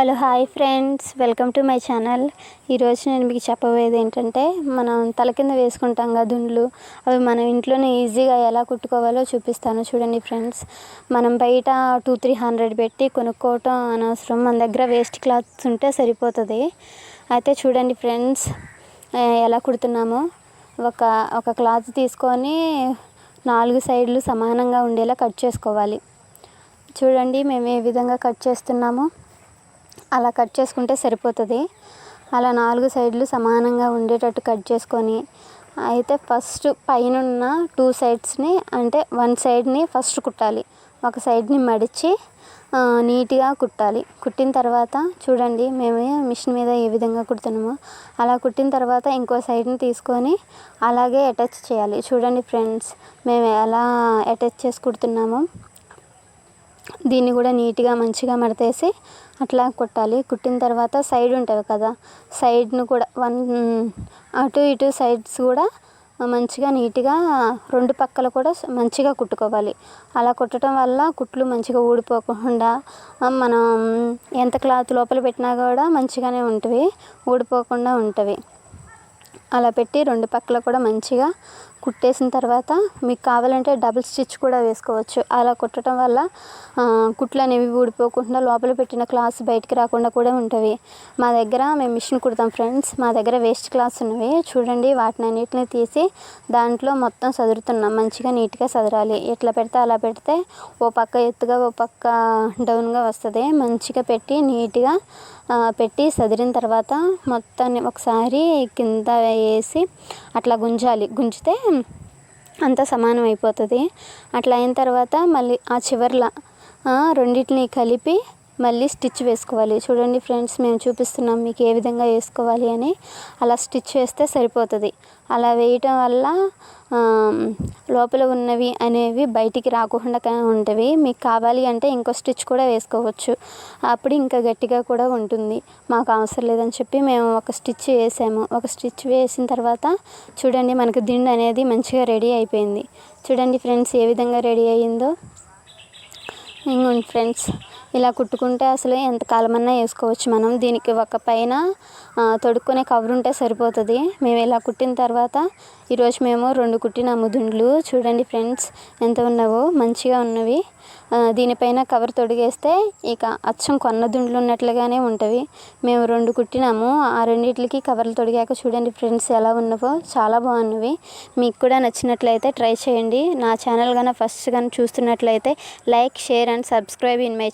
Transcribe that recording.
Hello hi friends. Welcome to my channel. ఈరోజు నేను మీకు చెప్పబోయేది ఏంటంటే మనం తల కింద వేసుకుంటాం కదా దుండ్లు అవి మనం ఇంట్లోనే ఈజీగా ఎలా కుట్టుకోవాలో చూపిస్తాను చూడండి ఫ్రెండ్స్. మనం బయట టూ త్రీ హండ్రెడ్ పెట్టి కొనుక్కోవటం అనవసరం. మన దగ్గర వేస్ట్ క్లాత్స్ ఉంటే సరిపోతుంది. అయితే చూడండి ఫ్రెండ్స్ ఎలా కుడుతున్నామో. ఒక ఒక క్లాత్ తీసుకొని నాలుగు సైడ్లు సమానంగా ఉండేలా కట్ చేసుకోవాలి. చూడండి మేము ఏ విధంగా కట్ చేస్తున్నామో. అలా కట్ చేసుకుంటే సరిపోతుంది. అలా నాలుగు సైడ్లు సమానంగా ఉండేటట్టు కట్ చేసుకొని అయితే ఫస్ట్ పైన ఉన్న టూ సైడ్స్ని అంటే వన్ సైడ్ని ఫస్ట్ కుట్టాలి. ఒక సైడ్ని మడిచి నీట్గా కుట్టాలి. కుట్టిన తర్వాత చూడండి మేము మిషన్ మీద ఏ విధంగా కుడుతున్నామో. అలా కుట్టిన తర్వాత ఇంకో సైడ్ని తీసుకొని అలాగే అటాచ్ చేయాలి. చూడండి ఫ్రెండ్స్ మేము ఎలా అటాచ్ చేసి కుడుతున్నామో. దీన్ని కూడా నీట్గా మంచిగా మడతేసి అట్లా కుట్టాలి. కుట్టిన తర్వాత సైడ్ ఉంటుంది కదా సైడ్ను కూడా వన్ అటు ఇటు సైడ్స్ కూడా మంచిగా నీట్గా రెండు పక్కల కూడా మంచిగా కుట్టుకోవాలి. అలా కుట్టడం వల్ల కుట్లు మంచిగా ఊడిపోకుండా మనం ఎంత క్లాత్ లోపల పెట్టినా కూడా మంచిగానే ఉంటుంది ఊడిపోకుండా ఉంటుంది అలా పెట్టి రెండు పక్కల కూడా మంచిగా కుట్టేసిన తర్వాత మీకు కావాలంటే డబుల్ స్టిచ్ కూడా వేసుకోవచ్చు. అలా కుట్టడం వల్ల కుట్లు అనేవి ఊడిపోకుండా లోపల పెట్టిన క్లాస్ బయటికి రాకుండా కూడా ఉంటుంది మా దగ్గర మేము మిషన్ కుడతాం ఫ్రెండ్స్. మా దగ్గర వేస్ట్ క్లాస్ ఉన్నవి. చూడండి వాటిని అన్నిటిని తీసి దాంట్లో మొత్తం సదురుతున్నాం. మంచిగా నీట్గా సదరాలి. ఎట్లా పెడితే అలా పెడితే ఓ పక్క ఎత్తుగా ఓ పక్క డౌన్గా వస్తుంది. మంచిగా పెట్టి నీట్గా పెట్టి సదిరిన తర్వాత మొత్తాన్ని ఒకసారి కింద వేసి అట్లా గుంజాలి. గుంజితే అంతా సమానం అయిపోతుంది. అట్లా అయిన తర్వాత మళ్ళీ ఆ చివర్ల రెండింటిని కలిపి మళ్ళీ స్టిచ్ వేసుకోవాలి. చూడండి ఫ్రెండ్స్ మేము చూపిస్తున్నాం మీకు ఏ విధంగా వేసుకోవాలి అని. అలా స్టిచ్ వేస్తే సరిపోతుంది. అలా వేయటం వల్ల లోపల ఉన్నవి అనేవి బయటికి రాకుండా ఉంటవి. మీకు కావాలి అంటే ఇంకో స్టిచ్ కూడా వేసుకోవచ్చు. అప్పుడు ఇంకా గట్టిగా కూడా ఉంటుంది. మాకు అవసరం లేదని చెప్పి మేము ఒక స్టిచ్ వేసాము. ఒక స్టిచ్ వేసిన తర్వాత చూడండి మనకు దిండు అనేది మంచిగా రెడీ అయిపోయింది. చూడండి ఫ్రెండ్స్ ఏ విధంగా రెడీ అయ్యిందో ఇంకోండి ఫ్రెండ్స్. ఇలా కుట్టుకుంటే అసలు ఎంత కాలమన్నా వేసుకోవచ్చు మనం. దీనికి ఒక పైన తొడుక్కునే కవర్ ఉంటే సరిపోతుంది. మేము ఇలా కుట్టిన తర్వాత ఈరోజు మేము రెండు కుట్టినాము దుండ్లు. చూడండి ఫ్రెండ్స్ ఎంత ఉన్నావో మంచిగా ఉన్నవి. దీనిపైన కవర్ తొడిగేస్తే ఇక అచ్చం కొన్న దుండ్లు ఉన్నట్లుగానే ఉంటవి. మేము రెండు కుట్టినాము. ఆ రెండింటికి కవర్లు తొడిగాక చూడండి ఫ్రెండ్స్ ఎలా ఉన్నవో చాలా బాగున్నవి. మీకు కూడా నచ్చినట్లయితే ట్రై చేయండి. నా ఛానల్ కానీ ఫస్ట్ కానీ చూస్తున్నట్లయితే like share and subscribe in my